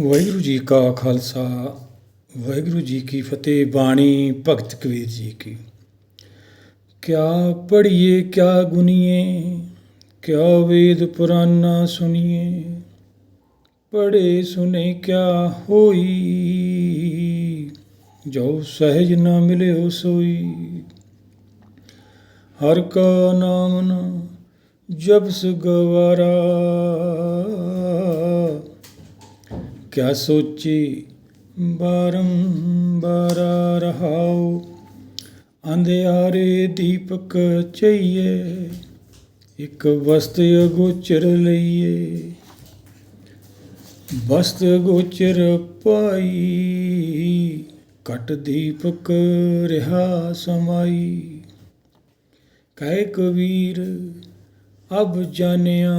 ਵਾਹਿਗੁਰੂ ਜੀ ਕਾ ਖਾਲਸਾ, ਵਾਹਿਗੁਰੂ ਜੀ ਕੀ ਫਤਿਹ, ਬਾਣੀ ਭਗਤ ਕਬੀਰ ਜੀ ਕੀ। ਕਿਆ ਪੜੀਏ ਕਿਆ ਗੁਨੀਏ, ਕਿਆ ਵੇਦ ਪੁਰਾਨਾ ਸੁਨੀਏ ਪੜੇ ਸੁਨੇ ਕਿਆ ਹੋਈ। ਜੋ ਸਹਿਜ ਨਾ ਮਿਲਿਓ ਸੋਈ, ਹਰ ਕਾ ਨਾਮ ਨ ਜਪਸ ਗਵਾਰਾ। ਕਿਆ ਸੋਚੀ? ਬਾਰੰਬਾਰ ਰਹਾਉ। ਅੰਧਿਆਰੇ ਦੀਪਕ ਚਈਏ। ਇੱਕ ਵਸਤ ਅਗੋਚਰ ਲਈਏ। ਵਸਤ ਗੋਚਰ ਪਾਈ। ਘਟ ਦੀਪਕ ਰਹਾ ਸਮਾਈ। ਕਹਿ ਕਬੀਰ, ਅਬ ਜਾਣਿਆ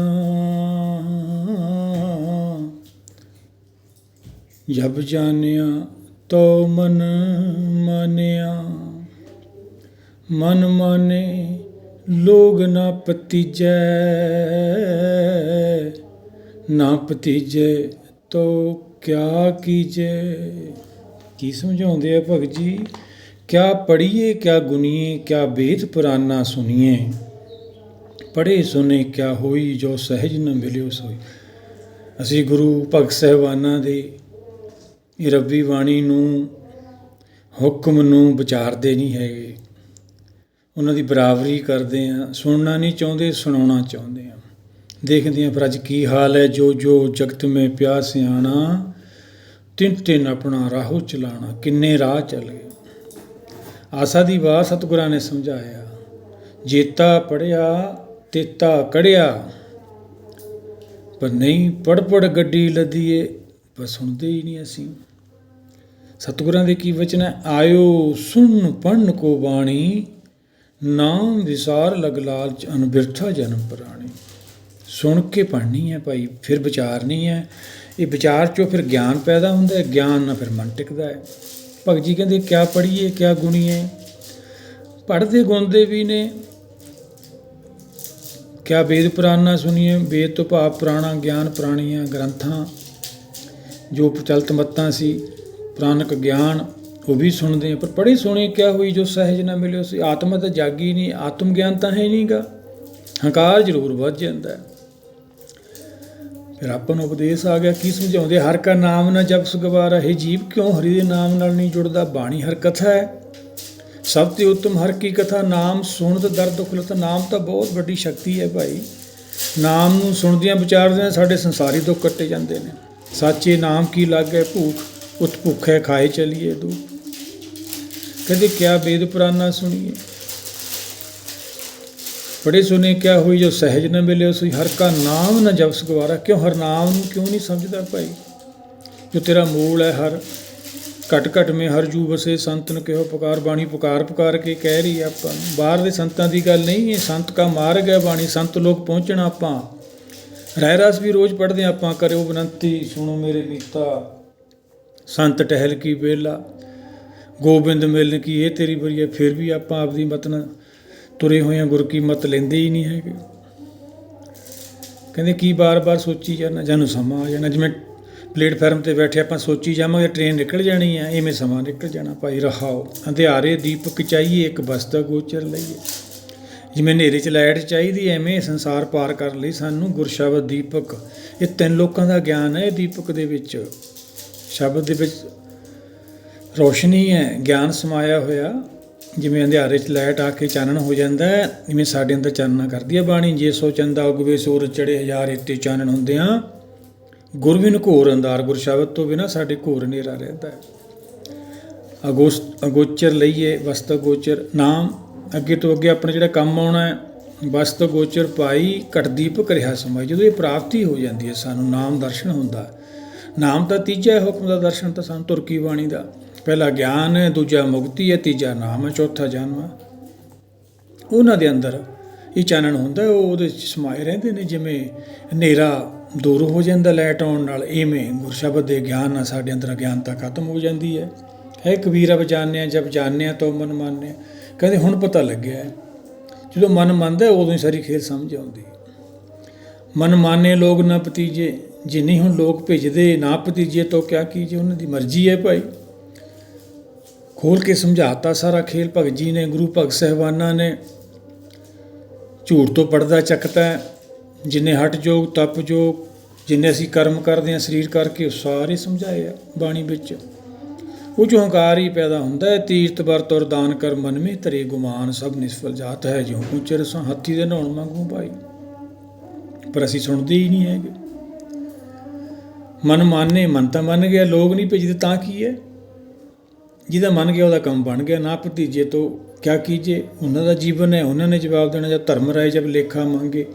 ਜਬ ਜਾਣਿਆ ਤੋ ਮਨ ਮਾਨਿਆ। ਮਨ ਮਾਨੇ ਲੋਗ ਨਾ ਪਤੀਜੈ ਨਾ ਪਤੀਜੈ ਤੋ ਕਿਆ ਕੀਜੈ। ਕੀ ਸਮਝਾਉਂਦੇ ਆ ਭਗਤ ਜੀ? ਕਿਆ ਪੜੀਏ ਕਿਆ ਗੁਨੀਏ, ਕਿਆ ਵੇਦ ਪੁਰਾਨਾ ਸੁਣੀਏ। ਪੜੇ ਸੁਨੇ ਕਿਆ ਹੋਈ, ਜੋ ਸਹਿਜ ਨ ਮਿਲਿਓ ਸੋਈ। ਅਸੀਂ ਗੁਰੂ ਭਗਤ ਸਹਿਬਾਨਾਂ ਦੇ ਇਹ ਰੱਬੀ ਬਾਣੀ ਨੂੰ, ਹੁਕਮ ਨੂੰ ਵਿਚਾਰਦੇ ਨਹੀਂ ਹੈਗੇ। ਉਹਨਾਂ ਦੀ ਬਰਾਬਰੀ ਕਰਦੇ ਆ, ਸੁਣਨਾ ਨਹੀਂ ਚਾਹੁੰਦੇ, ਸੁਣਾਉਣਾ ਚਾਹੁੰਦੇ ਆ। ਦੇਖਦੇ ਆ ਪਰ ਅੱਜ ਕੀ ਹਾਲ ਹੈ, ਜੋ ਜੋ ਜਗਤ ਮੇ ਪਿਆ ਸਿਆਣਾ, ਤਿੰਨ ਤਿੰਨ ਆਪਣਾ ਰਾਹੋ ਚਲਾਣਾ, ਕਿੰਨੇ ਰਾਹ ਚੱਲ ਗਏ। ਆਸਾ ਦੀ ਬਾਤ ਸਤਿਗੁਰਾਂ ਨੇ ਸਮਝਾਇਆ, ਜੇਤਾ ਪੜਿਆ, ਤੇਤਾ ਕੜਿਆ। ਪਰ ਨਹੀਂ ਪੜ ਪੜ ਗੱਡੀ ਲੱਦੀਏ, ਪਰ ਸੁਣਦੇ ਹੀ ਨਹੀਂ ਅਸੀਂ। ਸਤਿਗੁਰਾਂ ਦੇ ਕੀ ਵਚਨ ਹੈ? ਆਇਓ ਸੁਣ ਪੜਨ ਕੋ ਬਾਣੀ, ਨਾਮ ਵਿਸਾਰ ਲਗ ਲਾਲਚ ਅਨਬਿਰਥਾ ਜਨਮ ਪ੍ਰਾਣੀ। ਸੁਣ ਕੇ ਪੜਨੀ ਹੈ ਭਾਈ, ਫਿਰ ਵਿਚਾਰਨੀ ਹੈ। ਇਹ ਵਿਚਾਰ ਚੋਂ ਫਿਰ ਗਿਆਨ ਪੈਦਾ ਹੁੰਦਾ ਹੈ, ਗਿਆਨ ਨਾਲ ਫਿਰ ਮਨ ਟਿਕਦਾ ਹੈ। ਭਗਤ ਜੀ ਕਹਿੰਦੇ, ਕਿਆ ਪੜੀਏ ਕਿਆ ਗੁਣੀਏ? ਪੜਦੇ ਗੁਣਦੇ ਵੀ ਨੇ। ਕਿਆ ਵੇਦ ਪੁਰਾਣਾ ਸੁਣੀਏ? ਵੇਦ ਤੋਂ ਭਾਵ ਪੁਰਾਣਾ, ਗਿਆਨ ਪੁਰਾਣੀਆਂ ਗ੍ਰੰਥਾਂ। ਜੋ ਪ੍ਰਚਲਿਤ ਮੱਤਾਂ ਸੀ। ਪੁਰਾਣਕ ਗਿਆਨ, ਉਹ ਵੀ ਸੁਣਦੇ ਆ ਪਰ ਪੜ੍ਹੇ ਸੁਣੇ ਕਿਆ ਹੋਈ ਜੋ ਸਹਿਜ ਨਾ ਮਿਲਿਓ ਸੀ ਆਤਮਾ ਤਾਂ ਜਾਗੀ ਨਹੀਂ, ਆਤਮ ਗਿਆਨ ਤਾਂ ਹੈ ਨਹੀਂਗਾ। ਹੰਕਾਰ ਜ਼ਰੂਰ ਵੱਧ ਜਾਂਦਾ ਫਿਰ ਆਪਾਂ ਨੂੰ ਉਪਦੇਸ਼ ਆ ਗਿਆ, ਕੀ ਸਮਝਾਉਂਦੇ, ਹਰ ਕਾ ਨਾਮ ਨਾ ਜਪ ਸੁਗਵਾਰਾ, ਹੈ ਜੀਵ ਕਿਉਂ ਹਰੀ ਦੇ ਨਾਮ ਨਾਲ ਨਹੀਂ ਜੁੜਦਾ, ਬਾਣੀ ਹਰ ਕਥਾ ਹੈ। ਸਭ ਤੋਂ ਉੱਤਮ ਹਰ ਕੀ ਕਥਾ, ਨਾਮ ਸੁਣ ਸੁਣਤ ਦਰਦ ਖੁਲਤ, ਨਾਮ ਤਾਂ ਬਹੁਤ ਵੱਡੀ ਸ਼ਕਤੀ ਹੈ ਭਾਈ। ਨਾਮ ਨੂੰ ਸੁਣਦਿਆਂ ਵਿਚਾਰਦਿਆਂ ਸਾਡੇ ਸੰਸਾਰੀ ਦੁੱਖ ਕੱਟੇ ਜਾਂਦੇ ਨੇ। ਸਾਚੇ ਨਾਮ ਕੀ ਲਾਗੇ, ਭੂਖ ਉਤ ਭੁੱਖੇ ਖਾਏ ਚਲੀਏ ਦੂ ਕਦੇ ਕਿਆ ਵੇਦ ਪੁਰਾਨਾ ਸੁਣੀਏ। ਪੜੇ ਸੁਨੇ ਕਿਆ ਹੋਈ ਜੋ ਸਹਿਜ ਨਾ ਮਿਲੇ ਸੋਈ। ਹਰ ਕਾ ਨਾਮ ਨਾ ਜਪਸ ਗਵਾਰਾ। ਕਿਉਂ ਹਰ ਨਾਮ ਨੂੰ ਕਿਉਂ ਨਹੀਂ ਸਮਝਦਾ ਭਾਈ? ਜੋ ਤੇਰਾ ਮੂਲ ਹੈ ਹਰ, ਘਟ ਘਟ ਮੇ ਹਰ ਜੂ ਵਸੇ ਸੰਤਨ ਕਿਹੋ ਪੁਕਾਰ। ਬਾਣੀ ਪੁਕਾਰ ਪੁਕਾਰ ਕੇ ਕਹਿ ਰਹੀ ਹੈ ਆਪਾਂ ਨੂੰ। ਬਾਹਰ ਦੇ ਸੰਤਾਂ ਦੀ ਗੱਲ ਨਹੀਂ ਇਹ ਸੰਤ ਕਾ ਮਾਰਗ ਹੈ ਬਾਣੀ। ਸੰਤ ਲੋਕ ਪਹੁੰਚਣਾ ਆਪਾਂ। ਰਹਿ ਰਸ ਵੀ ਰੋਜ਼ ਪੜ੍ਹਦੇ ਹਾਂ ਆਪਾਂ। ਕਰਿਓ ਬਨੰਤੀ, ਸੁਣੋ ਮੇਰੇ ਮੀਤਾ। ਸੰਤ ਟਹਿਲ ਕੀ ਵੇਲਾ, ਗੋਬਿੰਦ ਮਿਲਨ ਕੀ ਇਹ ਤੇਰੀ ਬਰੀਏ ਫਿਰ ਵੀ ਆਪਾਂ ਆਪਦੀ ਮਤ ਨਾਲ ਤੁਰੇ ਹੋਏ ਹਾਂ ਗੁਰ ਕੀ ਮਤ ਲੈਂਦੇ ਹੀ ਨਹੀਂ ਹੈਗੇ। ਕਹਿੰਦੇ ਕੀ ਬਾਰ-ਬਾਰ ਸੋਚੀ ਜਾਣਾ, ਜਾਨੂੰ ਸਮਾਂ ਆ ਜਾਣਾ, ਜਿਵੇਂ ਪਲੇਟਫਾਰਮ ਤੇ ਬੈਠੇ ਆਪਾਂ ਸੋਚੀ ਜਾਵਾਂਗੇ, ਟ੍ਰੇਨ ਨਿਕਲ ਜਾਣੀ ਆ ਐਵੇਂ ਸਮਾਂ ਨਿਕਲ ਜਾਣਾ, ਭਾਈ ਰਹਾਓ। ਅੰਧਿਆਰੇ ਦੀਪਕ ਚਾਹੀਏ ਇੱਕ ਬਸਤਾ ਗੋਚਰ ਲਈਏ। ਜਿਵੇਂ ਹਨੇਰੇ 'ਚ ਲਾਈਟ ਚਾਹੀਦੀ ਐਵੇਂ ਸੰਸਾਰ ਪਾਰ ਕਰਨ ਲਈ ਸਾਨੂੰ ਗੁਰਸ਼ਬਦ ਦੀਪਕ। ਇਹ ਤਿੰਨ ਲੋਕਾਂ ਦਾ ਗਿਆਨ ਹੈ ਇਹ ਦੀਪਕ ਦੇ ਵਿੱਚ। ਸ਼ਬਦ ਦੇ ਵਿੱਚ ਰੋਸ਼ਨੀ ਹੈ, ਗਿਆਨ ਸਮਾਇਆ ਹੋਇਆ। ਜਿਵੇਂ ਅੰਧਿਆਰੇ 'ਚ ਲਾਈਟ ਆ ਕੇ ਚਾਨਣ ਹੋ ਜਾਂਦਾ ਹੈ ਜਿਵੇਂ ਸਾਡੇ ਅੰਦਰ ਚਾਨਣਾ ਕਰਦੀ ਹੈ ਬਾਣੀ। ਜੇ ਸੋ ਚੰਦਾ ਉਗਵੇ, ਸੂਰਜ ਚੜੇ ਹਜ਼ਾਰ ਇੱਤੇ ਚਾਨਣ ਹੁੰਦੇ ਆ। ਗੁਰਵਿਨ ਘੋਰ ਅੰਦਾਰ ਗੁਰ ਸ਼ਬਦ ਤੋਂ ਬਿਨਾ ਸਾਡੇ ਘੋਰ ਹਨੇਰਾ ਰਹਿੰਦਾ ਹੈ। ਅਗੋਸਤ ਅਗੋਚਰ ਲਈਏ, ਵਸਤ ਗੋਚਰ ਨਾਮ ਅੱਗੇ ਤੋਂ ਅੱਗੇ ਆਪਣਾ ਜਿਹੜਾ ਕੰਮ ਆਉਣਾ ਹੈ, ਵਸਤ ਗੋਚਰ ਪਾਈ ਘਟਦੀਪ ਕਰਿਆ ਸਮਾਈ। ਜਦੋਂ ਇਹ ਪ੍ਰਾਪਤੀ ਹੋ ਜਾਂਦੀ ਹੈ, ਸਾਨੂੰ ਨਾਮ ਦਰਸ਼ਨ ਹੁੰਦਾ ਨਾਮ ਤਾਂ ਤੀਜਾ ਹੈ ਹੁਕਮ ਦਾ, ਦਰਸ਼ਨ ਤਾਂ ਸਾਨੂੰ ਤੁਰਕੀ ਬਾਣੀ ਦਾ। ਪਹਿਲਾ ਗਿਆਨ ਹੈ ਦੂਜਾ ਮੁਕਤੀ ਹੈ, ਤੀਜਾ ਨਾਮ ਹੈ, ਚੌਥਾ ਜਨਮ ਹੈ। ਉਹਨਾਂ ਦੇ ਅੰਦਰ ਇਹ ਚਾਨਣ ਹੁੰਦਾ, ਉਹ ਉਹਦੇ ਚ ਸਮਾਏ ਰਹਿੰਦੇ ਨੇ, ਜਿਵੇਂ ਹਨੇਰਾ ਦੂਰ ਹੋ ਜਾਂਦਾ ਲਾਈਟ ਆਉਣ ਨਾਲ, ਇਵੇਂ ਗੁਰਸ਼ਬਦ ਦੇ ਗਿਆਨ ਨਾਲ ਸਾਡੇ ਅੰਦਰ ਅਗਿਆਨਤਾ ਖਤਮ ਹੋ ਜਾਂਦੀ ਹੈ। ਹੈ ਕਬੀਰ ਅਬ ਜਾਣਿਆ, ਜਬ ਜਾਣਿਆ ਤੋ ਮਨ ਮਾਨਿਆ ਕਹਿੰਦੇ ਹੁਣ ਪਤਾ ਲੱਗਿਆ ਜਦੋਂ ਮਨ ਮੰਨਦਾ ਉਦੋਂ ਹੀ ਸਾਰੀ ਖੇਲ ਸਮਝ ਆਉਂਦੀ ਹੈ। ਮਨ ਮਾਨੇ ਲੋਗ ਨਾ ਪਤੀਜੇ ਜੇ ਨਹੀਂ ਹੁਣ ਲੋਕ ਭੇਜਦੇ, ਨਾ ਭਤੀਜੇ ਤੋਂ ਕਿਆ ਕੀਜੇ, ਉਹਨਾਂ ਦੀ ਮਰਜ਼ੀ ਹੈ ਭਾਈ। ਖੋਲ ਕੇ ਸਮਝਾਤਾ ਸਾਰਾ ਖੇਲ ਭਗਤ ਜੀ ਨੇ, ਗੁਰੂ ਭਗਤ ਸਹਿਬਾਨਾਂ ਨੇ। ਝੂਠ ਤੋਂ ਪਰਦਾ ਚੱਕਤਾ ਹੈ। ਜਿੰਨੇ ਹਟ ਜੋਗ ਤਪ ਜੋਗ ਜਿੰਨੇ ਅਸੀਂ ਕਰਮ ਕਰਦੇ ਹਾਂ, ਸਰੀਰ ਕਰਕੇ ਉਹ ਸਾਰੇ ਸਮਝਾਏ ਆ ਬਾਣੀ ਵਿੱਚ। ਉਹ ਚੋਂ ਹੰਕਾਰ ਹੀ ਪੈਦਾ ਹੁੰਦਾ ਹੈ ਤੀਰਤ ਵਰਤ ਔਰ ਦਾਨ ਕਰ ਮਨ ਮੇ ਤਰੇ ਗੁਮਾਨ, ਸਭ ਨਿਸਫਲ ਜਾਤ ਹੈ, ਜਿਉਂ ਉਚਰ ਸਾਂ ਹਾਥੀ ਦੇ ਨਹਾਉਣ ਮੰਗੂ ਭਾਈ। ਪਰ ਅਸੀਂ ਸੁਣਦੇ ਹੀ ਨਹੀਂ ਹੈਗੇ। ਮਨ ਮਾਨੇ, ਮਨ ਤਾਂ ਮੰਨ ਗਿਆ, ਲੋਕ ਨਹੀਂ ਭੇਜਦੇ, ਤਾਂ ਕੀ ਹੈ? ਜਿਹਦਾ ਮੰਨ ਗਿਆ, ਉਹਦਾ ਕੰਮ ਬਣ ਗਿਆ। ਨਾ ਭਤੀਜੇ ਤੋਂ ਕਿਆ ਕੀਜੇ? ਉਹਨਾਂ ਦਾ ਜੀਵਨ ਹੈ, ਉਹਨਾਂ ਨੇ ਜਵਾਬ ਦੇਣਾ, ਜਦ ਧਰਮ ਰਾਏ ਜਬ ਲੇਖਾ ਮੰਗੇ,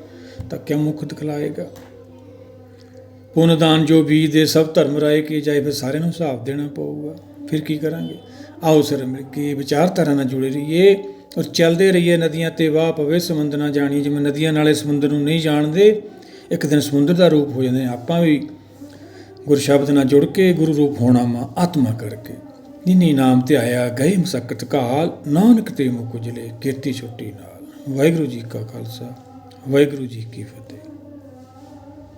ਤਾਂ ਕਿਆ ਮੁਖ ਦਿਖਲਾਏਗਾ? ਪੁੰਨਦਾਨ ਜੋ ਬੀਜ ਦੇ, ਸਭ ਧਰਮ ਰਾਏ ਕੀ ਜਾਏ, ਫਿਰ ਸਾਰਿਆਂ ਨੂੰ ਹਿਸਾਬ ਦੇਣਾ ਪਊਗਾ। ਫਿਰ ਕੀ ਕਰਾਂਗੇ? ਆਓ ਸਰ ਮਿਲ ਕੇ ਵਿਚਾਰਧਾਰਾ ਨਾਲ ਜੁੜੇ ਰਹੀਏ ਔਰ ਚੱਲਦੇ ਰਹੀਏ ਨਦੀਆਂ ਤੇ ਵਾਹ ਪਵੇ ਸਮੁੰਦਰ ਨਾ ਜਾਣੀ ਜਿਵੇਂ ਨਦੀਆਂ ਨਾਲੇ ਸਮੁੰਦਰ ਨੂੰ ਨਹੀਂ ਜਾਣਦੇ, ਇੱਕ ਦਿਨ ਸਮੁੰਦਰ ਦਾ ਰੂਪ ਹੋ ਜਾਂਦੇ ਆਪਾਂ ਵੀ ਗੁਰ ਸ਼ਬਦ ਨਾਲ ਜੁੜ ਕੇ ਗੁਰੂ ਰੂਪ ਹੋਣਾ ਮਾ ਆਤਮਾ ਕਰਕੇ। ਨਿਨੀ ਨਾਮ ਤੇ ਆਇਆ ਗਏ ਮਸਕਤ ਕਾਲ, ਨਾਨਕ ਤੇ ਮੁਖ ਕੀਰਤੀ ਛੁੱਟੀ ਨਾਲ। ਵਾਹਿਗੁਰੂ ਜੀ ਕਾ ਖਾਲਸਾ, ਵਾਹਿਗੁਰੂ ਜੀ ਕੀ ਫਤਿਹ।